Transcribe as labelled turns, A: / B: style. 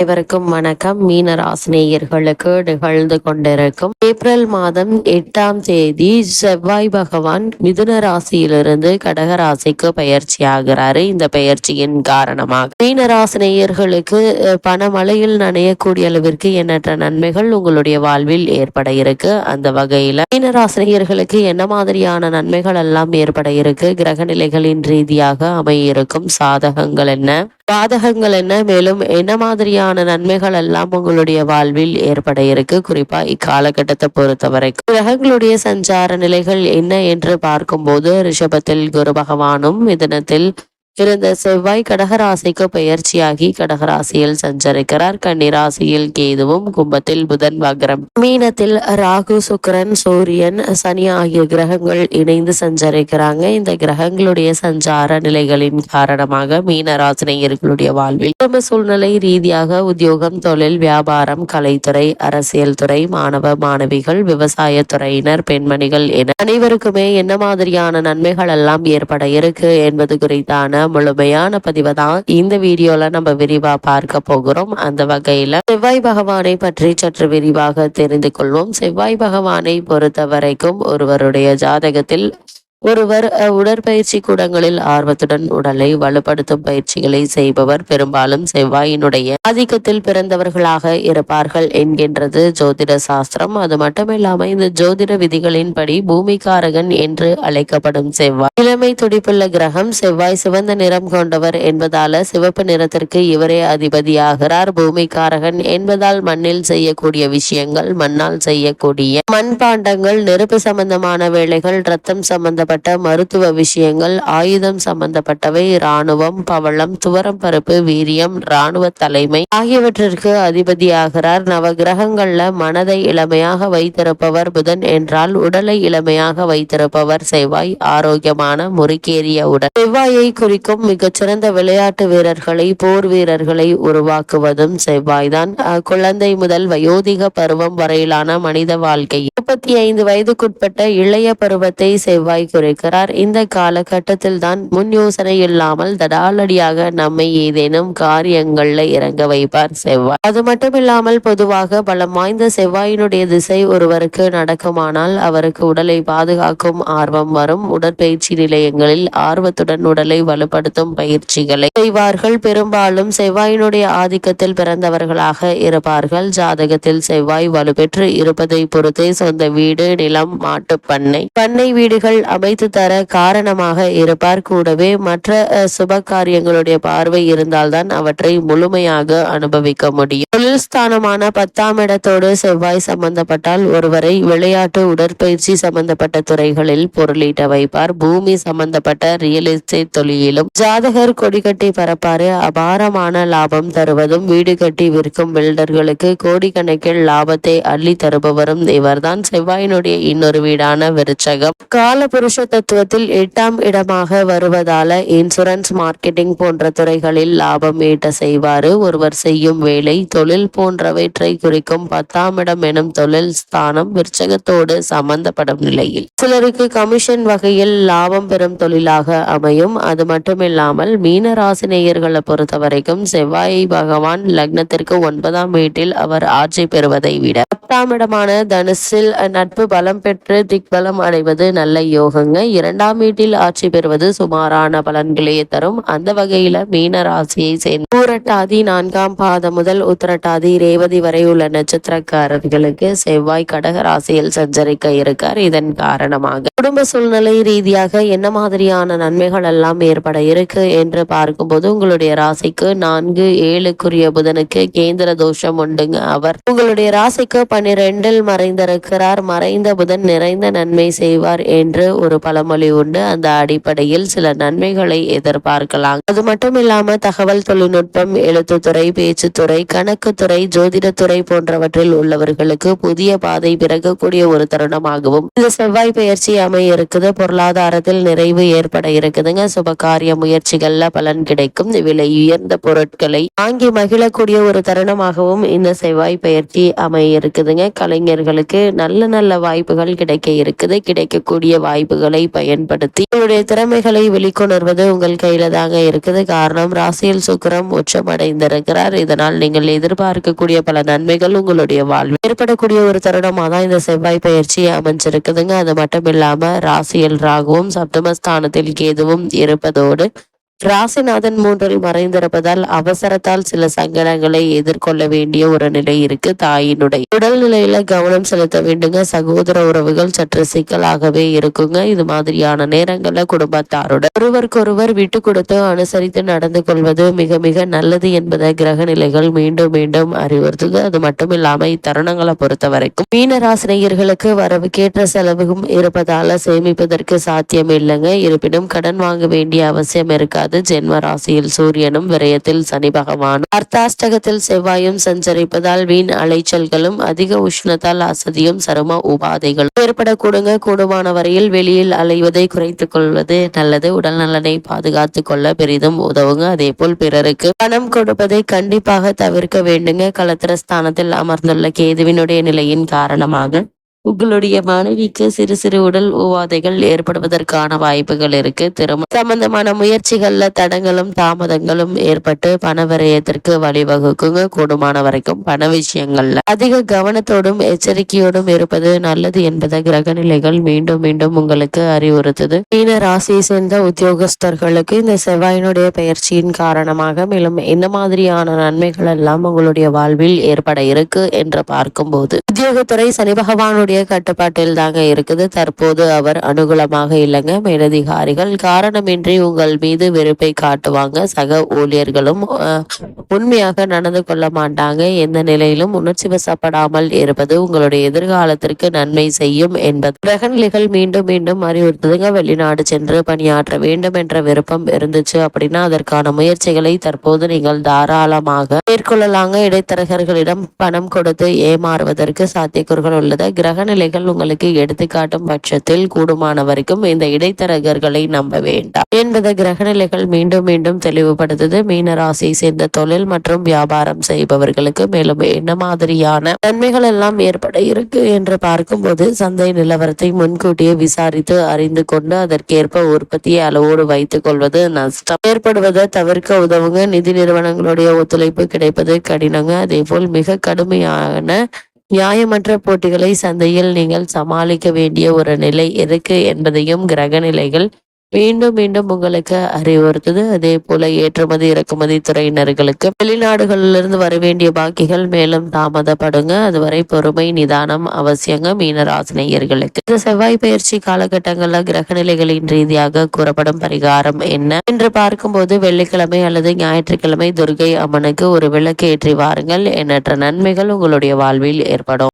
A: அனைவருக்கும் வணக்கம். மீனராசினேயர்களுக்கு நிகழ்ந்து கொண்டிருக்கும் ஏப்ரல் மாதம் எட்டாம் தேதி செவ்வாய் பகவான் மிதுன ராசியிலிருந்து கடக ராசிக்கு பயிற்சி ஆகிறாரு. இந்த பயிற்சியின் காரணமாக மீனராசினேயர்களுக்கு பணமழையில் நனையக்கூடிய அளவிற்கு எண்ணற்ற நன்மைகள் உங்களுடைய வாழ்வில் ஏற்பட இருக்கு. அந்த வகையில மீனராசினியர்களுக்கு என்ன மாதிரியான நன்மைகள் எல்லாம் ஏற்பட இருக்கு? கிரக நிலைகளின் ரீதியாக அமையிருக்கும் சாதகங்கள் என்ன? பாதகங்கள் என்ன? மேலும் என்ன மாதிரியான நன்மைகள் எல்லாம் உங்களுடைய வாழ்வில் ஏற்பட இருக்கு. குறிப்பா இக்காலகட்டத்தை பொறுத்தவரை கிரகங்களுடைய சஞ்சார நிலைகள் என்ன என்று பார்க்கும்போது ரிஷபத்தில் குரு பகவானும் இதனத்தில் இருந்த செவ்வாய் கடகராசிக்கு பயிற்சியாகி கடகராசியில் சஞ்சரிக்கிறார். கன்னிராசியில் கேதுவும் கும்பத்தில் புதன் வக்ரம். மீனத்தில் ராகு சுக்கிரன் சூரியன் சனி ஆகிய கிரகங்கள் இணைந்து சஞ்சரிக்கிறாங்க. இந்த கிரகங்களுடைய சஞ்சார நிலைகளின் காரணமாக மீன ராசினியர்களுடைய வாழ்வில் குடும்ப சூழ்நிலை ரீதியாக உத்தியோகம் தொழில் வியாபாரம் கலைத்துறை அரசியல் துறை மாணவ மாணவிகள் விவசாய துறையினர் பெண்மணிகள் என அனைவருக்குமே என்ன மாதிரியான நன்மைகள் எல்லாம் ஏற்பட இருக்கு என்பது குறித்தான முழுமையான பதிவை தான் இந்த வீடியோல நம்ம விரிவா பார்க்க போகிறோம். அந்த வகையில செவ்வாய் பகவானை பற்றி சற்று விரிவாக தெரிந்து கொள்வோம். செவ்வாய் பகவானை பொறுத்த வரைக்கும் ஒருவருடைய ஜாதகத்தில் ஒருவர் அஹ், உடற்பயிற்சி கூடங்களில் ஆர்வத்துடன் உடலை வலுப்படுத்தும் பயிற்சிகளை செய்பவர் பெரும்பாலும் செவ்வாயினுடைய ஆதிக்கத்தில் பிறந்தவர்களாக இருப்பார்கள் என்கின்றது ஜோதிட சாஸ்திரம். அது மட்டுமில்லாம இந்த ஜோதிட விதிகளின்படி பூமிகாரகன் என்று அழைக்கப்படும் செவ்வாய். இளமை துடிப்புள்ள கிரகம் செவ்வாய் சிவந்த நிறம் கொண்டவர் என்பதால சிவப்பு நிறத்திற்கு இவரே அதிபதியாகிறார். பூமிகாரகன் என்பதால் மண்ணில் செய்யக்கூடிய விஷயங்கள் மண்ணால் செய்யக்கூடிய மண்பாண்டங்கள் நெருப்பு சம்பந்தமான வேலைகள் ரத்தம் சம்பந்த சம்பந்தப்பட்ட மருத்துவ விஷயங்கள் ஆயுதம் சம்பந்தப்பட்டவை இராணுவம் பவளம் துவரம் பருப்பு வீரியம் இராணுவ தலைமை ஆகியவற்றிற்கு அதிபதியாகிறார். நவகிரகங்கள்ல மனதை இளமையாக வைத்திருப்பவர் புதன் என்றால் உடலை இளமையாக வைத்திருப்பவர் செவ்வாய். ஆரோக்கியமான முறுக்கேறிய உடல். செவ்வாயை குறிக்கும் மிகச்சிறந்த விளையாட்டு வீரர்களை போர் வீரர்களை உருவாக்குவதும் செவ்வாய்தான். குழந்தை முதல் வயோதிக பருவம் வரையிலான மனித வாழ்க்கை. முப்பத்தி ஐந்து வயதுக்குட்பட்ட இளைய பருவத்தை செவ்வாய் குறிக்கிறார். இந்த காலகட்டத்தில் தான் முன் யோசனை இல்லாமல் தடாலடியாக நம்மை ஏதேனும் காரியங்கள்ல இறங்க வைப்பார் செவ்வாய். அது மட்டுமில்லாமல் பொதுவாக பலம் வாய்ந்த செவ்வாயினுடைய திசை ஒருவருக்கு நடக்குமானால் அவருக்கு உடலை பாதுகாக்கும் ஆர்வம் வரும். உடற்பயிற்சி நிலையங்களில் ஆர்வத்துடன் உடலை வலுப்படுத்தும் பயிற்சிகளை செய்வார்கள். பெரும்பாலும் செவ்வாயினுடைய ஆதிக்கத்தில் பிறந்தவர்களாக இருப்பார்கள். ஜாதகத்தில் செவ்வாய் வலுப்பெற்று இருப்பதை பொறுத்தே சொந்த வீடு நிலம் மாட்டுப் பண்ணை. பண்ணை வீடுகள் அமைத்து தர காரணமாக இருப்பார். கூடவே மற்ற சுப காரியங்களுடைய பார்வை இருந்தால்தான் அவற்றை முழுமையாக அனுபவிக்க முடியும். தொழில் ஸ்தானமான பத்தாம் இடத்தோடு செவ்வாய் சம்பந்தப்பட்டால் ஒருவரை விளையாட்டு உடற்பயிற்சி சம்பந்தப்பட்ட துறைகளில் பொருளீட்ட வைப்பார். பூமி சம்பந்தப்பட்ட ரியல் எஸ்டேட் தொழிலும் ஜாதகர் கொடி கட்டி பரப்பாரு அபாரமான லாபம் தருவதும் வீடு கட்டி விற்கும் பில்டர்களுக்கு கோடிக்கணக்கில் லாபத்தை அள்ளி தருபவரும் இவர்தான். செவ்வாயினுடைய இன்னொரு வீடான விருச்சகம். கால புருஷ தத்துவத்தில் எட்டாம் இடமாக வருவதால இன்சூரன்ஸ் மார்க்கெட்டிங் போன்ற துறைகளில் லாபம் ஈட்ட செய்வாரு. ஒருவர் செய்யும் வேலை தொழில் போன்றவற்றை குறிக்கும் பத்தாம் இடம் எனும் தொழில் ஸ்தானம் விற்சகத்தோடு சம்பந்தப்படும் நிலையில். சிலருக்கு கமிஷன் வகையில் லாபம் பெறும் தொழிலாக அமையும். அது மட்டுமில்லாமல் மீன ராசினேயர்களை பொறுத்த வரைக்கும் செவ்வாய் பகவான் லக்னத்திற்கு ஒன்பதாம் வீட்டில் அவர் ஆட்சி பெறுவதை விட பத்தாம் இடமான தனுசில் நட்பு பலம் பெற்று திக்பலம் அடைவது நல்ல யோகங்க இரண்டாம் வீட்டில் ஆட்சி பெறுவது சுமாரான பலன்களே தரும். அந்த வகையில மீன ராசியை சேர்ந்த பூரட்டாதி நான்காம் பாதம் முதல் உத்திரட்டாதி ரேவதி வரை உள்ள நட்சத்திரக்காரர்களுக்கு செவ்வாய் கடக ராசியில் சஞ்சரிக்க இருக்கார். இதன் காரணமாக குடும்ப சூழ்நிலை ரீதியாக என்ன மாதிரியான நன்மைகள் எல்லாம் ஏற்பட இருக்கு என்று பார்க்கும்போது உங்களுடைய ராசிக்கு நான்கு ஏழுக்குரிய புதனுக்கு கேந்திர தோஷம் உண்டுங்க. அவர் உங்களுடைய ராசிக்கு பன்னிரெண்டில் மறைந்திருக்கிறார். மறைந்த புதன் நிறைந்த நன்மை செய்வார் என்று ஒரு பழமொழி உண்டு. அந்த அடிப்படையில் சில நன்மைகளை எதிர்பார்க்கலாம். அது மட்டும் இல்லாம தகவல் தொழில்நுட்பம் எழுத்துத்துறை பேச்சுத்துறை கணக்குத்துறை ஜோதிடத்துறை போன்றவற்றில் உள்ளவர்களுக்கு புதிய பாதை பிறக்கக்கூடிய ஒரு தருணமாகவும். இந்த செவ்வாய் பயிற்சி அமைய இருக்குது. பொருளாதாரத்தில் நிறைவு ஏற்பட இருக்குதுங்க. சுபகாரிய முயற்சிகள்ல பலன் கிடைக்கும். விலை உயர்ந்த பொருட்களை வாங்கி மகிழக்கூடிய ஒரு தருணமாகவும் இந்த செவ்வாய் பயிற்சி அமைய இருக்குதுங்க. கலைஞர்களுக்கு நல்ல நல்ல வாய்ப்புகள் கிடைக்க இருக்குது. கிடைக்கக்கூடிய வாய்ப்புகள் வாய்ப்புகளை பயன்படுத்தி உங்களுடைய திறமைகளை வெளிக்கொணர்வது உங்கள் கையில தாங்க இருக்குது. காரணம் ராசியில் சுக்கிரம் உச்சமடைந்திருக்கிறார். இதனால் நீங்கள் எதிர்பார்க்கக்கூடிய பல நன்மைகள் உங்களுடைய வாழ்வில் ஏற்படக்கூடிய ஒரு தருணமா தான் இந்த செவ்வாய் பயிற்சி அமைஞ்சிருக்குதுங்க. அது மட்டும் இல்லாம ராசியில் ராகுவும் சப்தமஸ்தானத்தில் கேதுவும் இருப்பதோடு ராசிநாதன் மூன்றில் மறைந்திருப்பதால் அவசரத்தால் சில சங்கடங்களை எதிர்கொள்ள வேண்டிய ஒரு நிலை இருக்கு. தாயினுடைய உடல்நிலையில கவனம் செலுத்த வேண்டுங்க. சகோதர உறவுகள் சற்று சிக்கலாகவே இருக்குங்க. இது மாதிரியான நேரங்கள்ல குடும்பத்தாருடன் ஒருவருக்கொருவர் விட்டு கொடுத்து அனுசரித்து நடந்து கொள்வது மிக மிக நல்லது என்பதை கிரக நிலைகள் மீண்டும் மீண்டும் அறிவுறுத்துது. அது மட்டும் இல்லாம இத்தருணங்களை பொறுத்த வரைக்கும் மீன ராசினியர்களுக்கு வரவுக்கேற்ற செலவும் இருப்பதால சேமிப்பதற்கு சாத்தியம் இல்லைங்க. இருப்பினும் கடன் வாங்க வேண்டிய அவசியம் இருக்காது. ஜென்ம ராசியில் சூரியனும் விரயத்தில் சனி பகவான் அர்த்தாஷ்டகத்தில் செவ்வாயும் சஞ்சரிப்பதால் வீண் அலைச்சல்களும் அதிக உஷ்ணத்தால் அசதியும் சரும உபாதைகளும். ஏற்படக்கூடுங்க. கூடுமான வரையில் வெளியில் அலைவதை குறைத்துக் கொள்வது நல்லது. உடல் நலனை பாதுகாத்துக் கொள்ள பெரிதும் உதவுங்க. அதே போல் பிறருக்கு பணம் கொடுப்பதை கண்டிப்பாக தவிர்க்க வேண்டுங்க. கலத்திரஸ்தானத்தில் அமர்ந்துள்ள கேதுவினுடைய நிலையின் காரணமாக. உங்களுடைய மனைவிக்கு சிறு சிறு உடல் உபாதைகள் ஏற்படுவதற்கான வாய்ப்புகள் இருக்கு. திருமணம் சம்பந்தமான முயற்சிகள்ல தடங்களும் தாமதங்களும் ஏற்பட்டு பண விரயத்திற்கு வழிவகுக்குங்க. கூடுமான வரைக்கும் பண விஷயங்கள்ல அதிக கவனத்தோடும் எச்சரிக்கையோடும் இருப்பது நல்லது என்பதை கிரக நிலைகள் மீண்டும் மீண்டும் உங்களுக்கு அறிவுறுத்துது. மீன ராசியை சேர்ந்த உத்தியோகஸ்தர்களுக்கு இந்த செவ்வாயினுடைய பயிற்சியின் காரணமாக மேலும் என்ன மாதிரியான நன்மைகள் எல்லாம் உங்களுடைய வாழ்வில் ஏற்பட இருக்கு என்று பார்க்கும்போது. உத்தியோகத்துறை சனி பகவானுடைய கட்டுப்பாட்டில் தாங்க இருக்குது. தற்போது அவர் அனுகூலமாக இல்லைங்க. மேலதிகாரிகள் காரணமின்றி உங்கள் மீது வெறுப்பை காட்டுவாங்க. சக ஊழியர்களும் உண்மையாக நடந்து கொள்ள மாட்டாங்க. எந்த நிலையிலும் உணர்ச்சி வசப்படாமல் இருப்பது உங்களுடைய எதிர்காலத்திற்கு நன்மை செய்யும் என்பது. கிரகநிலைகள் மீண்டும் மீண்டும் அறிவுறுத்துதுங்க. வெளிநாடு சென்று பணியாற்ற வேண்டும் என்ற விருப்பம் இருந்துச்சு அப்படின்னா அதற்கான முயற்சிகளை தற்போது நீங்கள் தாராளமாக மேற்கொள்ளலாங்க. இடைத்தரகர்களிடம் பணம் கொடுத்து ஏமாறுவதற்கு சாத்தியக்கூறுகள் உள்ளது. கிரக நிலைகள் உங்களுக்கு எடுத்துக்காட்டும் பட்சத்தில் கூடுமான வரைக்கும் இந்த இடைத்தரகர்களை நம்ப வேண்டாம். என்பதை கிரகநிலைகள் மீண்டும் மீண்டும் தெளிவுபடுத்துது. மீன ராசியை சேர்ந்த தொழில் மற்றும் வியாபாரம் செய்பவர்களுக்கு மேலும் என்ன மாதிரியான நன்மைகள் எல்லாம் ஏற்பட இருக்கு என்று பார்க்கும்போது சந்தை நிலவரத்தை முன்கூட்டியே விசாரித்து அறிந்து கொண்டு அதற்கேற்ப உற்பத்தியை அளவோடு வைத்துக் கொள்வது நஷ்டம். ஏற்படுவதை தவிர்க்க உதவுங்க. நிதி நிறுவனங்களுடைய ஒத்துழைப்பு கிடைப்பது கடினங்க. அதே போல் மிக கடுமையான நியாயமற்ற போட்டிகளை சந்தையில் நீங்கள் சமாளிக்க வேண்டிய ஒரு நிலை இருக்கு என்பதையும் கிரக நிலைகள் மீண்டும் மீண்டும் உங்களுக்கு அறிவுறுத்துது. அதே போல ஏற்றுமதி இறக்குமதி துறையினர்களுக்கு வெளிநாடுகளிலிருந்து வர வேண்டிய பாக்கிகள் மேலும் தாமதப்படுங்க. அதுவரை பொறுமை நிதானம் அவசியங்க மீனராசினியர்களுக்கு. இந்த செவ்வாய் பயிற்சி காலகட்டங்களில் கிரக நிலைகளின் ரீதியாக கூறப்படும் பரிகாரம் என்ன என்று பார்க்கும்போது வெள்ளிக்கிழமை அல்லது ஞாயிற்றுக்கிழமை துர்கை அம்மனுக்கு ஒரு விளக்கு ஏற்றி வாருங்கள். எண்ணற்ற நன்மைகள் உங்களுடைய வாழ்வில் ஏற்படும்.